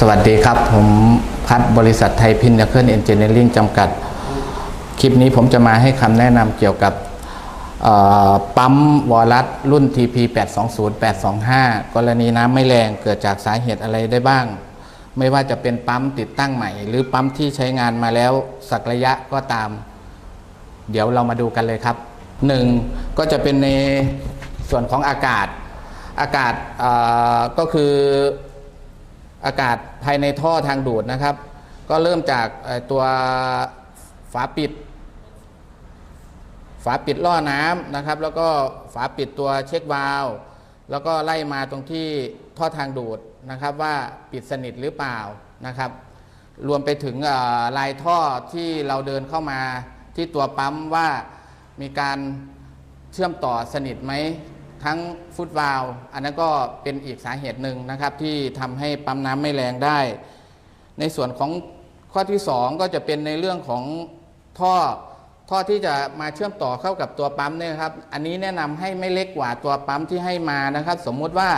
สวัสดีครับ ผมพัฒน์บริษัทไทยพินเคิลเอนจิเนียริ่งจำกัด คลิปนี้ผมจะมาให้คำแนะนำเกี่ยวกับปั๊มวอลัสรุ่น TP 820 825 กรณีน้ำไม่แรงเกิดจากสาเหตุอะไรได้บ้าง ไม่ว่าจะเป็นปั๊มติดตั้งใหม่ หรือปั๊มที่ใช้งานมาแล้วสักระยะก็ตาม เดี๋ยวเรามาดูกันเลยครับหนึ่งก็จะเป็นในส่วนของอากาศอากาศก็คือ อากาศภายในท่อทางดูดนะครับ ก็เริ่มจากตัวฝาปิด ฝาปิดล่อน้ำนะครับ แล้วก็ฝาปิดตัวเช็ควาล์วแล้วก็ไล่มาตรงที่ท่อทางดูดนะครับ ว่าปิดสนิทหรือเปล่านะครับ รวมไปถึงลายท่อที่เราเดินเข้ามาที่ตัวปั๊มว่ามีการเชื่อมต่อสนิทไหม ทั้งฟุตวาลอันนั้นก็เป็นอีกสาเหตุหนึ่งนะครับ ที่ทำให้ปั๊มน้ำไม่แรงได้ ในส่วนของข้อที่ 2 ก็จะเป็นในเรื่องของท่อท่อที่จะมาเชื่อมต่อเข้ากับตัวปั๊มเนี่ยครับ อันนี้แนะนำให้ไม่เล็กกว่าตัวปั๊มที่ให้มานะครับ สมมุติว่า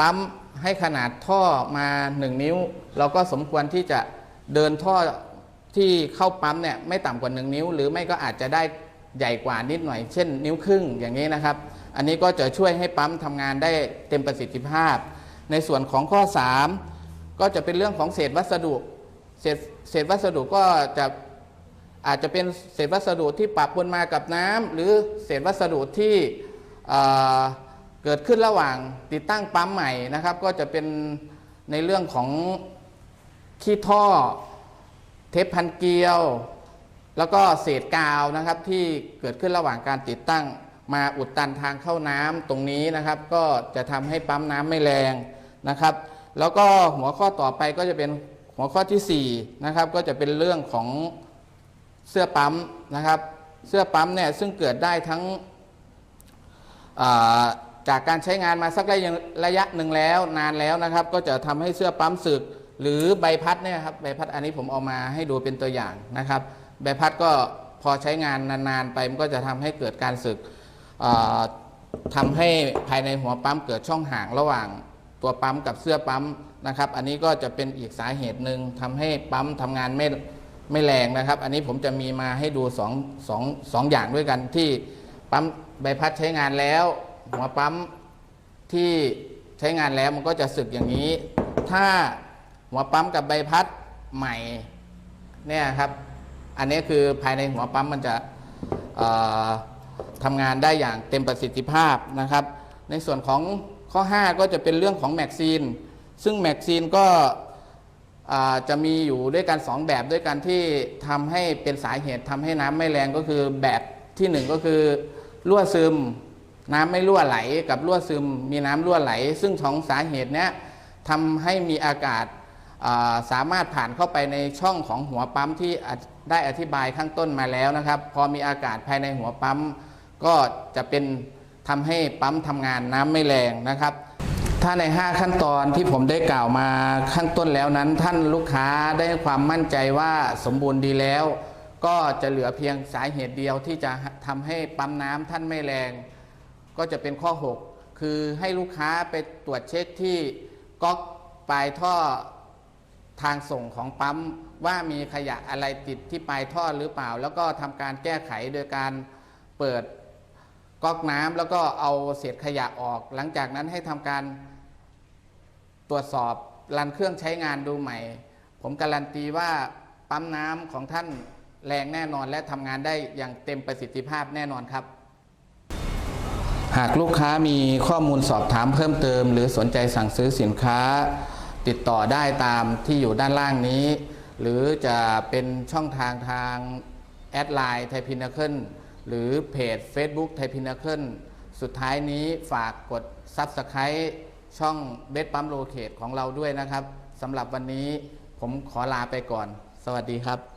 ปั๊มให้ขนาดท่อมา 1 นิ้ว เราก็สมควรที่จะเดินท่อที่เข้าปั๊มเนี่ยไม่ต่ำกว่า 1 นิ้ว หรือไม่ก็อาจจะได้ ใหญ่กว่านิดหน่อย เช่น นิ้วครึ่งอย่างนี้นะครับ อันนี้ก็จะช่วยให้ปั๊มทำงานได้เต็มประสิทธิภาพ ในส่วนของข้อ 3 ก็จะเป็นเรื่องของเศษวัสดุ เศษเศษวัสดุก็จะอาจจะเป็นเศษวัสดุที่ปะปนมากับน้ำหรือเศษวัสดุที่เอ่อเกิดขึ้นระหว่างติดตั้งปั๊มใหม่นะครับ ก็จะเป็นในเรื่องของขี้ท่อ เทปพันเกลียว แล้วก็เศษกาวนะครับที่เกิดขึ้นระหว่างการติดตั้ง มาอุดตันทางเข้าน้ำตรงนี้นะครับ ก็จะทำให้ปั๊มน้ำไม่แรงนะครับ แล้วก็หัวข้อต่อไปก็จะเป็นหัวข้อที่4นะครับก็จะเป็นเรื่องของเสื้อปั๊มนะครับ เสื้อปั๊มเนี่ยซึ่งเกิดได้ทั้งจากการใช้งานมาสักระยะระยะหนึ่งแล้วนานแล้วนะครับ ก็จะทำให้เสื้อปั๊มสึก หรือใบพัดเนี่ยครับใบพัดอันนี้ผมเอามาให้ดูเป็นตัวอย่างนะครับ ใบพัดก็พอใช้งานนานๆไปมันก็จะทำให้เกิดการสึกอ่าทำให้ภายในหัวปั๊มเกิดช่องห่างระหว่างตัวปั๊มกับเสื้อปั๊มนะครับ อันนี้ก็จะเป็นอีกสาเหตุหนึ่งทำให้ปั๊มทำงานไม่ไม่แรงนะครับ อันนี้ผมจะมีมาให้ดูสองสองสองอย่างด้วยกันที่ปั๊มใบพัดใช้งานแล้ว หัวปั๊มที่ใช้งานแล้วมันก็จะสึกอย่างนี้ ถ้าหัวปั๊มกับใบพัดใหม่เนี่ยครับ อันนี้คือภายในหัวปั๊มมันจะทำงานได้อย่างเต็มประสิทธิภาพนะครับ ในส่วนของข้อ 5 ก็จะเป็นเรื่องของแม็กซีน ซึ่งแม็กซีนก็จะมีอยู่ด้วยกัน 2 แบบด้วยกันที่ทำให้เป็นสาเหตุทำให้น้ำไม่แรงก็คือแบบทีหนึ่1 ก็คือรั่วซึม น้ำไม่รั่วไหลกับรั่วซึม มีน้ำรั่วไหล ซึ่งของสาเหตุเนี้ยทำให้มีอากาศ สามารถผ่านเข้าไปในช่องของหัวปั๊มที่ได้อธิบายข้างต้นมาแล้วนะครับ พอมีอากาศภายในหัวปั๊ม ก็จะเป็นทำให้ปั๊มทำงานน้ำไม่แรงนะครับ ถ้าใน 5 ขั้นตอนที่ผมได้กล่าวมาข้างต้นแล้วนั้น ท่านลูกค้าได้ความมั่นใจว่าสมบูรณ์ดีแล้ว ก็จะเหลือเพียงสาเหตุเดียวที่จะทำให้ปั๊มน้ำท่านไม่แรง ก็จะเป็นข้อ 6 คือให้ลูกค้าไปตรวจเช็คที่ก๊อกปลายท่อ ทางส่งของปั๊มว่ามีขยะอะไรติดที่ปลายท่อหรือเปล่า แล้วก็ทำการแก้ไขโดยการเปิดก๊อกน้ำแล้วก็เอาเศษขยะออก หลังจากนั้นให้ทำการตรวจสอบรันเครื่องใช้งานดูใหม่ ผมการันตีว่าปั๊มน้ำของท่านแรงแน่นอนและทำงานได้อย่างเต็มประสิทธิภาพแน่นอนครับ หากลูกค้ามีข้อมูลสอบถามเพิ่มเติม หรือสนใจสั่งซื้อสินค้า ติดต่อได้ตามที่อยู่ด้านล่างนี้ หรือจะเป็นช่องทางทางแอดไลน์ไทพินาเคิลหรือเพจ Facebook ไทพินาเคิลสุดท้ายนี้ฝากกด Subscribe ช่องเบสปั๊มโลเคตของเราด้วยนะครับสำหรับวันนี้ผมขอลาไปก่อน สวัสดีครับ